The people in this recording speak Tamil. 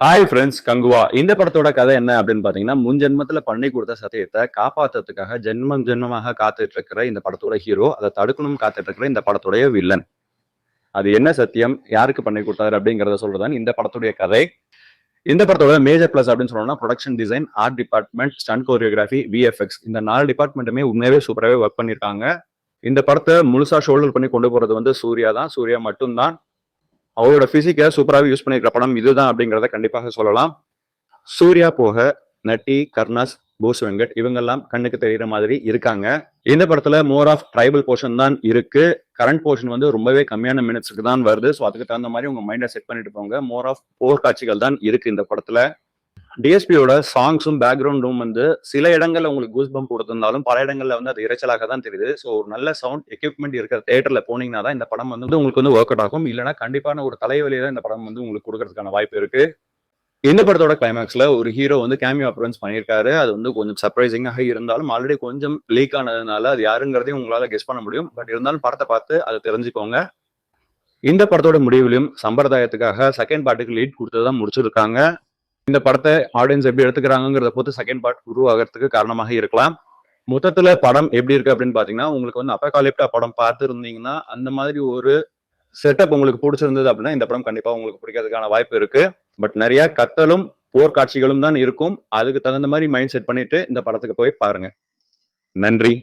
Hi friends Kanguva. இந்த படத்தோட கதை என்ன அப்படின்னு பாத்தீங்கன்னா முன் ஜென்மத்துல பண்ணி கொடுத்த சத்தியத்தை காப்பாத்துறதுக்காக ஜென்மம் ஜென்மமாக காத்துட்டு இருக்கிற இந்த படத்தோட ஹீரோ அதை தடுக்கணும் காத்துட்டு இருக்கிற இந்த படத்துடைய வில்லன் அது என்ன சத்தியம்? யாருக்கு பண்ணி கொடுத்தாரு அப்படிங்கறத சொல்றதான் இந்த படத்துடைய கதை. இந்த படத்தோட மேஜர் பிளஸ் அப்படின்னு சொல்லணும்னா production design art department stunt choreography VFX இந்த நாலு டிபார்ட்மெண்ட்டுமே உண்மையாவே சூப்பராகவே ஒர்க் பண்ணியிருக்காங்க இந்த படத்தை முழுசா ஷோல்டர் பண்ணி கொண்டு போறது வந்து சூர்யா தான். சூர்யா மட்டும்தான். அவரோட பிசிக்கை சூப்பராகவே யூஸ் பண்ணியிருக்கிற படம் இதுதான் அப்படிங்கிறத கண்டிப்பாக சொல்லலாம். சூர்யா போக நட்டி கர்ணாஸ் போஸ் வெங்கட் இவங்கெல்லாம் கண்ணுக்கு தெரியுற மாதிரி இருக்காங்க. இந்த படத்துல மோர் ஆஃப் ட்ரைபல் போர்ஷன் தான் இருக்கு. கரண்ட் போர்ஷன் வந்து ரொம்பவே கம்மியான மினிட்ஸ்க்கு தான் வருது. ஸோ அதுக்கு தகுந்த மாதிரி உங்க மைண்டை செட் பண்ணிட்டு போங்க. மோர் ஆஃப் போர் காட்சிகள் தான் இருக்கு இந்த படத்துல. டிஎஸ்பியோட சாங்ஸும் பேக்ரவுண்டும் வந்து சில இடங்கள்ல உங்களுக்கு கூஸ் பம்ப் கொடுத்திருந்தாலும் பல இடங்கள்ல வந்து அது இறைச்சலாக தான் தெரியுது. ஸோ ஒரு நல்ல சவுண்ட் எக்யூப்மெண்ட் இருக்கிற தேட்டர்ல போனீங்கன்னா தான் இந்த படம் வந்து உங்களுக்கு வந்து ஒர்க் அவுட் ஆகும். இல்லைன்னா கண்டிப்பான ஒரு தலைவலியை தான் இந்த படம் வந்து உங்களுக்கு கொடுக்கறதுக்கான வாய்ப்பு இருக்கு. இந்த படத்தோட கிளைமேக்ஸ்ல ஒரு ஹீரோ வந்து கேமியோ அப்ரன்ஸ் பண்ணியிருக்காரு. அது வந்து கொஞ்சம் சர்ப்ரைசிங்காக இருந்தாலும் ஆல்ரெடி கொஞ்சம் லீக் ஆனதுனால அது யாருங்கிறதையும் உங்களால கெஸ் பண்ண முடியும். பட் இருந்தாலும் படத்தை பார்த்து அதை தெரிஞ்சுக்கோங்க. இந்த படத்தோட முடிவிலும் சம்பிரதாயத்துக்காக செகண்ட் பார்ட்டுக்கு லீட் கொடுத்து தான் முடிச்சிருக்காங்க. இந்த படத்தை ஆடியன்ஸ் எப்படி எடுத்துக்கிறாங்கிறத பொறுத்து செகண்ட் பார்ட் உருவாகிறதுக்கு காரணமாக இருக்கலாம். மொத்தத்துல படம் எப்படி இருக்கு அப்படின்னு பாத்தீங்கன்னா உங்களுக்கு வந்து அப்பகாலிப்டா படம் பார்த்துருந்தீங்கன்னா அந்த மாதிரி ஒரு செட்டப் உங்களுக்கு பிடிச்சிருந்தது அப்படின்னா இந்த படம் கண்டிப்பா உங்களுக்கு பிடிக்கிறதுக்கான வாய்ப்பு இருக்கு. பட் நிறைய கத்தலும் போர் காட்சிகளும் தான் இருக்கும். அதுக்கு தகுந்த மாதிரி மைண்ட் செட் பண்ணிட்டு இந்த படத்துக்கு போய் பாருங்க. நன்றி.